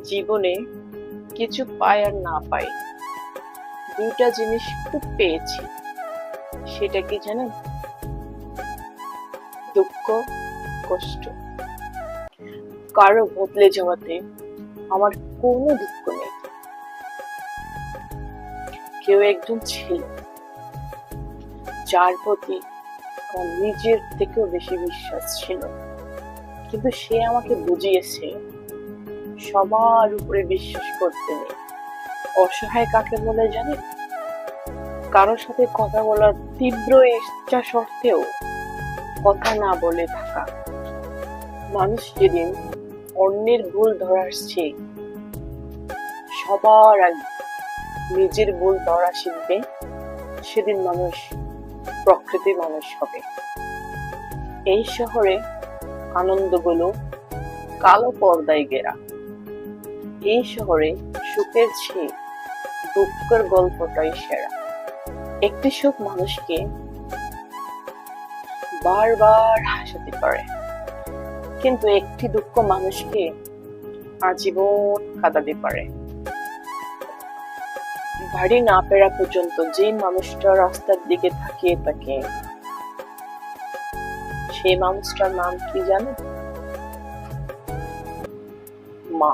জীবনে কিছু পাই আর না পাই, দুইটা জিনিস খুব পেয়েছি। সেটা কি জানেন? দুঃখ, কষ্ট। কারও বদলে যাওয়াতে আমার কোনো দুঃখ নেই। কেউ একজন ছিল, যার প্রতি নিজের থেকেও বেশি বিশ্বাস ছিল। কিন্তু সে আমাকে বুঝিয়েছে সবার উপরে বিশ্বাস করতে নেই। অসহায় কাকে বলে জানেন? কারোর সাথে কথা বলার তীব্র ইচ্ছা সত্ত্বেও কথা না বলে থাকা। মানুষ যেদিন অন্যের ভুল ধরার চেয়ে সবার আগে নিজের ভুল ধরা শিখবে, সেদিন মানুষ প্রকৃতি মানুষ হবে। এই শহরে আনন্দগুলো কালো পর্দায় ঘেরা। এই শহরে সুখের চেয়ে দুঃখের গল্পটাই সেরা। একটি সুখ মানুষকে বারবার হাসাতে পারে, কিন্তু একটি দুঃখ মানুষকে আজীবন কাঁদাতে পারে। বাড়ি না পেরা পর্যন্ত যে মানুষটা রাস্তার দিকে তাকিয়ে থাকে, সেই মানুষটার নাম কি জানো? মা।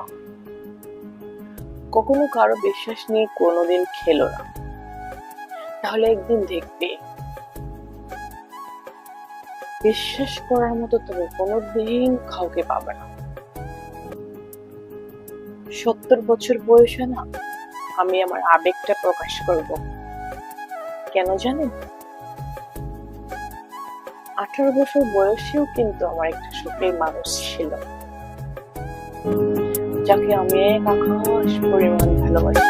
কখনো কারও বিশ্বাস নিয়ে কোনোদিন খেলো না। তাহলে একদিন দেখবে। বিশ্বাস করার মতো তুমি কোনোদিন কাউকে পাবে না। সত্তর বছর বয়সে না আমি আমার আবেগটা প্রকাশ করব। কেন জানেন আঠারো বছর বয়সেও কিন্তু আমার একটা সুখের মানুষ ছিল। যাকে আমি এক আকাশ পরিমাণ ভালোবাসি।